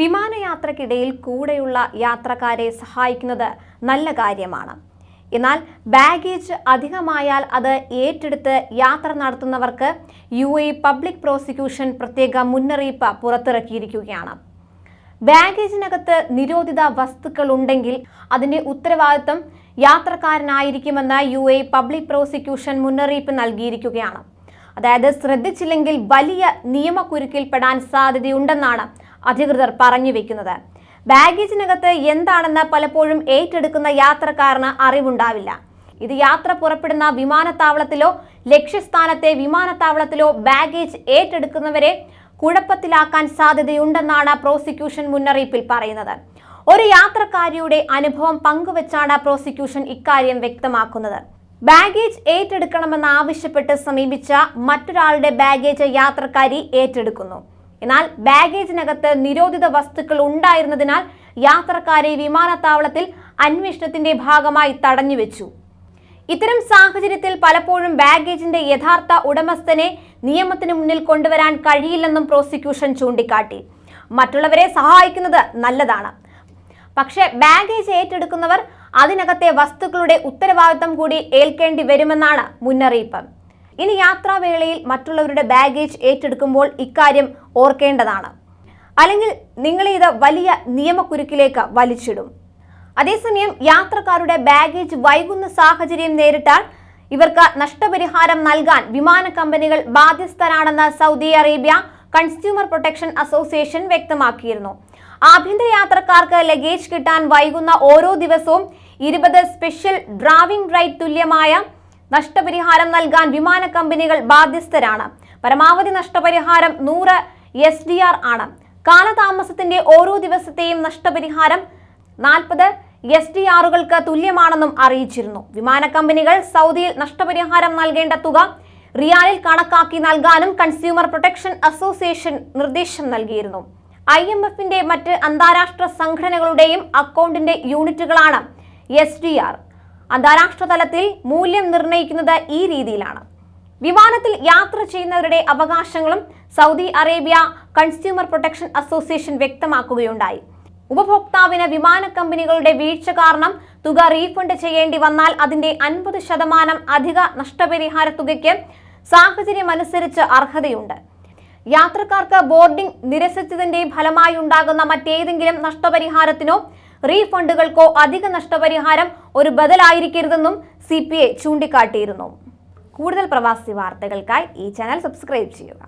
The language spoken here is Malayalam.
വിമാനയാത്രക്കിടയിൽ കൂടെയുള്ള യാത്രക്കാരെ സഹായിക്കുന്നത് നല്ല കാര്യമാണ്. എന്നാൽ ബാഗേജ് അധികമായാൽ അത് ഏറ്റെടുത്ത് യാത്ര നടത്തുന്നവർക്ക് യു എ പബ്ലിക് പ്രോസിക്യൂഷൻ പ്രത്യേക മുന്നറിയിപ്പ് പുറത്തിറക്കിയിരിക്കുകയാണ്. ബാഗേജിനകത്ത് നിരോധിത വസ്തുക്കൾ ഉണ്ടെങ്കിൽ അതിന്റെ ഉത്തരവാദിത്വം യാത്രക്കാരനായിരിക്കുമെന്ന് യു എ പബ്ലിക് പ്രോസിക്യൂഷൻ മുന്നറിയിപ്പ് നൽകിയിരിക്കുകയാണ്. അതായത് ശ്രദ്ധിച്ചില്ലെങ്കിൽ വലിയ നിയമക്കുരുക്കിൽപ്പെടാൻ സാധ്യതയുണ്ടെന്നാണ് അധികൃതർ പറഞ്ഞു വെക്കുന്നത്. ബാഗേജിനകത്ത് എന്താണെന്ന് പലപ്പോഴും ഏറ്റെടുക്കുന്ന യാത്രക്കാരന് അറിവുണ്ടാവില്ല. ഇത് യാത്ര പുറപ്പെടുന്ന വിമാനത്താവളത്തിലോ ലക്ഷ്യസ്ഥാനത്തെ വിമാനത്താവളത്തിലോ ബാഗേജ് ഏറ്റെടുക്കുന്നവരെ കുഴപ്പത്തിലാക്കാൻ സാധ്യതയുണ്ടെന്നാണ് പ്രോസിക്യൂഷൻ മുന്നറിയിപ്പിൽ പറയുന്നത്. ഒരു യാത്രക്കാരിയുടെ അനുഭവം പങ്കുവച്ചാണ് പ്രോസിക്യൂഷൻ ഇക്കാര്യം വ്യക്തമാക്കുന്നത്. ബാഗേജ് ഏറ്റെടുക്കണമെന്ന് ആവശ്യപ്പെട്ട് സമീപിച്ച മറ്റൊരാളുടെ ബാഗേജ് യാത്രക്കാരി ഏറ്റെടുക്കുന്നു. എന്നാൽ ബാഗേജിനകത്ത് നിരോധിത വസ്തുക്കൾ ഉണ്ടായിരുന്നതിനാൽ യാത്രക്കാരെ വിമാനത്താവളത്തിൽ അന്വേഷണത്തിന്റെ ഭാഗമായി തടഞ്ഞു വെച്ചു. ഇത്തരം സാഹചര്യത്തിൽ പലപ്പോഴും ബാഗേജിന്റെ യഥാർത്ഥ ഉടമസ്ഥനെ നിയമത്തിന് മുന്നിൽ കൊണ്ടുവരാൻ കഴിയില്ലെന്നും പ്രോസിക്യൂഷൻ ചൂണ്ടിക്കാട്ടി. മറ്റുള്ളവരെ സഹായിക്കുന്നത് നല്ലതാണ്. പക്ഷേ ബാഗേജ് ഏറ്റെടുക്കുന്നവർ അതിനകത്തെ വസ്തുക്കളുടെ ഉത്തരവാദിത്തം കൂടി ഏൽക്കേണ്ടി വരുമെന്നാണ് മുന്നറിയിപ്പ്. ഇനി യാത്രാവേളയിൽ മറ്റുള്ളവരുടെ ബാഗേജ് ഏറ്റെടുക്കുമ്പോൾ ഇക്കാര്യം ഓർക്കേണ്ടതാണ്. അല്ലെങ്കിൽ നിങ്ങളെ ഇത് വലിയ നിയമക്കുരുക്കിലേക്ക് വലിച്ചിടും. അതേസമയം യാത്രക്കാരുടെ ബാഗേജ് വൈകുന്ന സാഹചര്യം നേരിട്ടാൽ ഇവർക്ക് നഷ്ടപരിഹാരം നൽകാൻ വിമാന കമ്പനികൾ ബാധ്യസ്ഥരാണെന്ന് Saudi Arabia consumer protection association വ്യക്തമാക്കിയിരുന്നു. ആഭ്യന്തര യാത്രക്കാർക്ക് ലഗേജ് കിട്ടാൻ വൈകുന്ന ഓരോ ദിവസവും ഇരുപത് സ്പെഷ്യൽ ഡ്രാവിംഗ് റൈറ്റ് തുല്യമായ നഷ്ടപരിഹാരം നൽകാൻ വിമാന കമ്പനികൾ ബാധ്യസ്ഥരാണ്. പരമാവധി നഷ്ടപരിഹാരം നൂറ് എസ് ഡി ആർ ആണ്. കാലതാമസത്തിന്റെ ഓരോ ദിവസത്തെയും നഷ്ടപരിഹാരം നാൽപ്പത് എസ് ഡി ആറുകൾക്ക് തുല്യമാണെന്നും അറിയിച്ചിരുന്നു. വിമാന കമ്പനികൾ സൗദിയിൽ നഷ്ടപരിഹാരം നൽകേണ്ട തുക റിയാലിൽ കണക്കാക്കി നൽകാനും കൺസ്യൂമർ പ്രൊട്ടക്ഷൻ അസോസിയേഷൻ നിർദ്ദേശം നൽകിയിരുന്നു. ഐ എം എഫിന്റെ മറ്റ് അന്താരാഷ്ട്ര സംഘടനകളുടെയും അക്കൗണ്ടിന്റെ യൂണിറ്റുകളാണ് എസ് ഡി ആർ അന്താരാഷ്ട്ര തലത്തിൽ മൂല്യം നിർണയിക്കുന്നത് ഈ രീതിയിലാണ്. വിമാനത്തിൽ യാത്ര ചെയ്യുന്നവരുടെ അവകാശങ്ങളും Saudi Arabia consumer protection association വ്യക്തമാക്കുകയുണ്ടായി. ഉപഭോക്താവിന് വിമാന കമ്പനികളുടെ വീഴ്ച കാരണം തുക റീഫണ്ട് ചെയ്യേണ്ടി വന്നാൽ അതിന്റെ അൻപത് ശതമാനം അധിക നഷ്ടപരിഹാര തുകയ്ക്ക് സാഹചര്യമനുസരിച്ച് അർഹതയുണ്ട്. യാത്രക്കാർക്ക് ബോർഡിംഗ് നിരസിച്ചതിന്റെ ഫലമായി ഉണ്ടാകുന്ന മറ്റേതെങ്കിലും നഷ്ടപരിഹാരത്തിനോ റീഫണ്ടുകൾക്കോ അധിക നഷ്ടപരിഹാരം ഒരു ബദലായിരിക്കരുതെന്നും സി പി ഐ ചൂണ്ടിക്കാട്ടിയിരുന്നു. കൂടുതൽ പ്രവാസി വാർത്തകൾക്കായി ഈ ചാനൽ സബ്സ്ക്രൈബ് ചെയ്യുക.